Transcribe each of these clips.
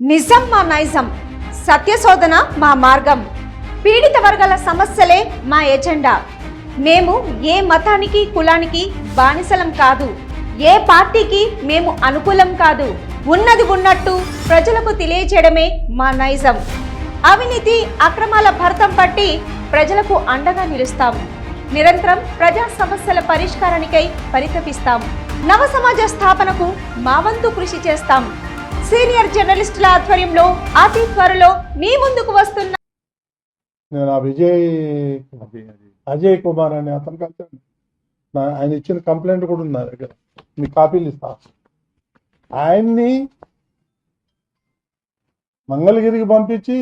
నిజం మా నైజం సత్యశోధన మా మార్గం. పీడిత వర్గాల సమస్యలే మా ఎజెండా. మేము ఏ మతానికి కులానికి బానిసలం కాదు. ఏ పార్టీకి మేము అనుకూలం కాదు. ఉన్నది ఉన్నట్టు ప్రజలకు తెలియజేయడమే మా నైజం. అవినీతి అక్రమాల భర్తం పట్టి ప్రజలకు అండగా నిలుస్తాం. నిరంతరం ప్రజా సమస్యల పరిష్కారానికై పరితపిస్తాం. నవ సమాజ స్థాపనకు మా వంతు కృషి చేస్తాం. సీనియర్ జర్నలిస్టుల ఆధ్వర్యంలో అతి త్వరలో మీ ముందుకు వస్తున్న నేను ఆ విజయ్ అజయ్ కుమార్ అనే అతను కలిసాను ఆయన ఇచ్చిన కంప్లైంట్ కూడా ఉంది నా దగ్గర. మీ కాపీలు ఇస్తా. ఆయన్ని మంగళగిరికి పంపించి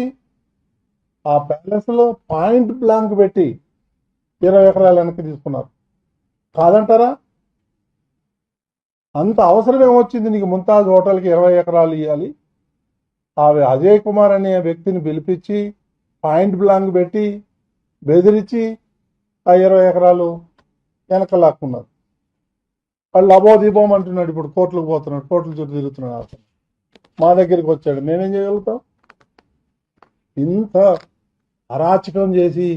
ఆ ప్యాలెస్లో పాయింట్ బ్లాంక్ పెట్టి ఇరవై ఎకరాలు వెనక్కి తీసుకున్నారు. కాదంటారా? అంత అవసరం ఏమొచ్చింది నీకు ముంతాజ్ హోటల్కి ఇరవై ఎకరాలు ఇవ్వాలి ఆ అజయ్ కుమార్ అనే వ్యక్తిని పిలిపించి పాయింట్ బ్లాంక్ పెట్టి బెదిరించి ఆ ఇరవై ఎకరాలు వెనక లాక్కున్నారు. వాళ్ళు అబోదీపం అంటున్నాడు ఇప్పుడు కోర్టులకు పోతున్నాడు కోర్టుల చుట్టూ తిరుగుతున్నాడు అతను. మా దగ్గరికి వచ్చాడు. మేమేం చేయగలుగుతాం? ఇంత అరాచకం చేసి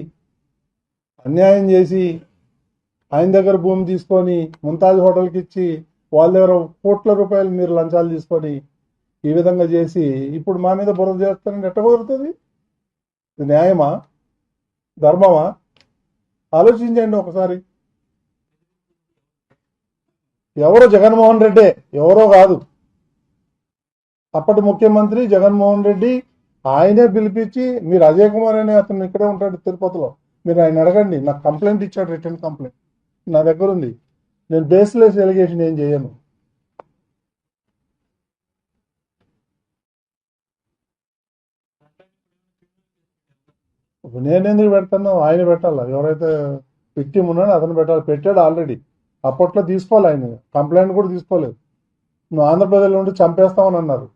అన్యాయం చేసి ఆయన దగ్గర భూమి తీసుకొని ముంతాజ్ హోటల్కి ఇచ్చి వాళ్ళ దగ్గర కోట్ల రూపాయలు మీరు లంచాలు తీసుకొని ఈ విధంగా చేసి ఇప్పుడు మా మీద బురద చేస్తానంటే ఎట్ట కుదురుతుంది ఇది న్యాయమా? ధర్మమా? ఆలోచించండి ఒకసారి. ఎవరో జగన్మోహన్ రెడ్డే ఎవరో కాదు. అప్పటి ముఖ్యమంత్రి జగన్మోహన్ రెడ్డి ఆయనే పిలిపించి మీరు అజయ్ కుమార్ అనే అతను ఇక్కడే ఉంటాడు తిరుపతిలో. మీరు ఆయన అడగండి నాకు కంప్లైంట్ ఇచ్చాడు రిటర్న్ కంప్లైంట్. నా దగ్గర ఉంది నేను బేస్లెస్ ఎలిగేషన్ ఏం చేయను. ఇప్పుడు నేను ఎందుకు పెడతాను ఆయన పెట్టాలి? ఎవరైతే విక్టిమ్ ఉన్నాడో అతను పెట్టాలి. పెట్టాడు ఆల్రెడీ అప్పట్లో తీసుకోవాలి ఆయన. కంప్లైంట్ కూడా తీసుకోలేదు. నువ్వు ఆంధ్రప్రదేశ్లో ఉండి చంపేస్తామని అన్నారు.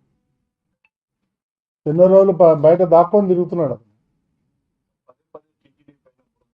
ఎన్నో రోజులు బయట దాక్కొని తిరుగుతున్నాడు